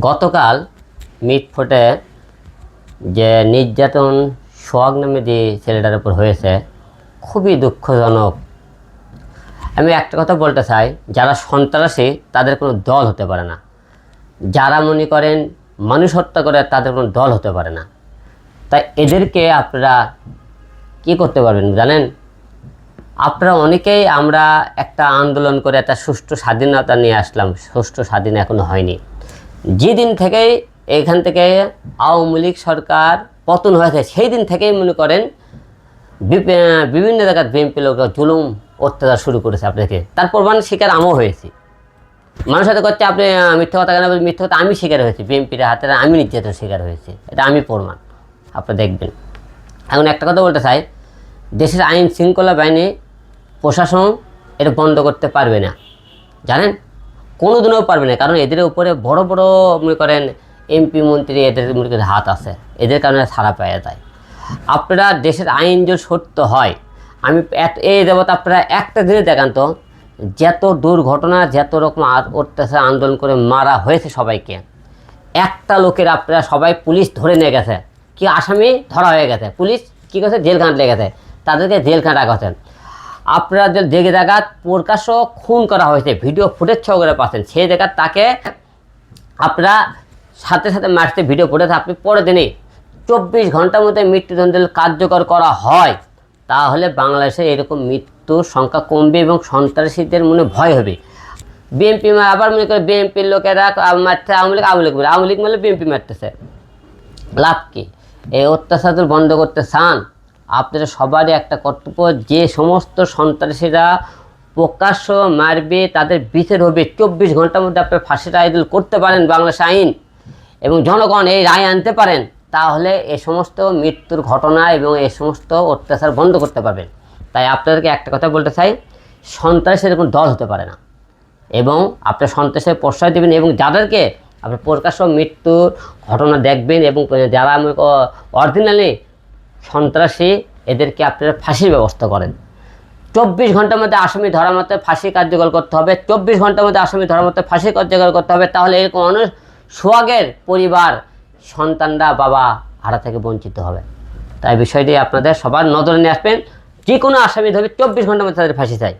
গতকাল মিটফোটে যে নির্যাতন সোহাগ নামে যে ছেলেটার উপর হয়েছে, খুবই দুঃখজনক। আমি একটা কথা বলতে চাই, যারা সন্ত্রাসী, তাদের কোনো দল হতে পারে না। যারা মনে করেন মানুষ হত্যা করে, তাদের কোনো দল হতে পারে না। তাই এদেরকে আপনারা কি করতে পারবেন জানেন? আপনারা অনেকেই আমরা একটা আন্দোলন করে একটা সুষ্ঠু স্বাধীনতা নিয়ে আসলাম, সুষ্ঠু স্বাধীন এখনও হয়নি। যেদিন থেকেই এখান থেকে আওয়ামী লীগ সরকার পতন হয়েছে সেই দিন থেকেই মনে করেন বিভিন্ন জায়গায় বিএনপি লোক জুলুম, অত্যাচার শুরু করেছে আপনাকে। তার প্রমাণ শিকার আমিও হয়েছি। মানুষ হয়তো করছে, আপনি মিথ্যা কথা কেন? মিথ্যা কথা আমি শিকার হয়েছি, বিএনপির হাতে আমি নির্যাতন শিকার হয়েছি। এটা আমি প্রমাণ। আপনি দেখবেন। এখন একটা কথা বলতে চাই, দেশের আইন শৃঙ্খলা বাহিনী, প্রশাসন এটা বন্ধ করতে পারবে না। জানেন? কোনো দিনও পারবে না। কারণ এদের উপরে বড় বড় মনে করেন এমপি মন্ত্রী এদের মনে করেন হাত আছে। এদের কারণে ছাড়া পাওয়া যায়। আপনারা দেশের আইন যদি সত্য হয়, আমি এই দেবতা আপনারা একটা দিনে দেখান তো, যত দুর্ঘটনা, যত রকম অত্যাচার, আন্দোলন করে মারা হয়েছে সবাইকে, একটা লোকের আপনারা সবাই পুলিশ ধরে নিয়ে গেছে। কি আসামি ধরা হয়ে গেছে। পুলিশ কী করছে? জেল লেগেছে। তাদেরকে জেল খাট রাখা হচ্ছে। আপনারা যে দেখাত প্রকাশ্য খুন করা হয়েছে ভিডিও ফুটেজ সহকারে পাচ্ছেন, সেই জায়গায় তাকে আপনারা সাথে সাথে মারতে ভিডিও ফুটেজ আপনি পরে দিনই চব্বিশ ঘণ্টার মধ্যে মৃত্যুদণ্ডের কার্যকর করা হয়, তাহলে বাংলাদেশে এরকম মৃত্যুর সংখ্যা কমবে এবং সন্ত্রাসীদের মনে ভয় হবে। বিএনপি আবার মনে করে বিএনপির লোকেরা মারতে, আওয়ামী লীগ আওয়ামী লীগ আওয়ামী লীগ মানে বিএনপি মারতেছে। লাভ কি? এই অত্যাচার বন্ধ করতে চান? আপনাদের সবারই একটা কর্তব্য যে সমস্ত সন্ত্রাসীরা প্রকাশ্য মারবে, তাদের বিচার হবে। চব্বিশ ঘণ্টার মধ্যে আপনার ফাঁসির আয়োজন করতে পারেন বাংলাদেশ আইন এবং জনগণ এই রায় আনতে পারেন, তাহলে এ সমস্ত মৃত্যুর ঘটনা এবং এ সমস্ত অত্যাচার বন্ধ করতে পারবেন। তাই আপনাদেরকে একটা কথা বলতে চাই, সন্ত্রাসের কোনো দল হতে পারে না এবং আপনি সন্ত্রাসের প্রশ্রয় দেবেন এবং যাদেরকে আপনি প্রকাশ্য মৃত্যুর ঘটনা দেখবেন এবং যারা অরিজিনালি সন্ত্রাসী এদেরকে আপনারা ফাঁসির ব্যবস্থা করেন। চব্বিশ ঘণ্টার মধ্যে আসামি ধরার মতো ফাঁসি কার্যকর করতে হবে। চব্বিশ ঘণ্টার মধ্যে আসামি ধরার মতো ফাঁসি কার্যকর করতে হবে। তাহলে এরকম মানুষ সোহাগের পরিবার, সন্তানরা বাবা, হারা থেকে বঞ্চিত হবে। তাই বিষয়টি আপনাদের সবার নজরে নিয়ে আসবেন। যে কোনো আসামি ধরবে চব্বিশ ঘণ্টার মধ্যে তাদের ফাঁসি চাই।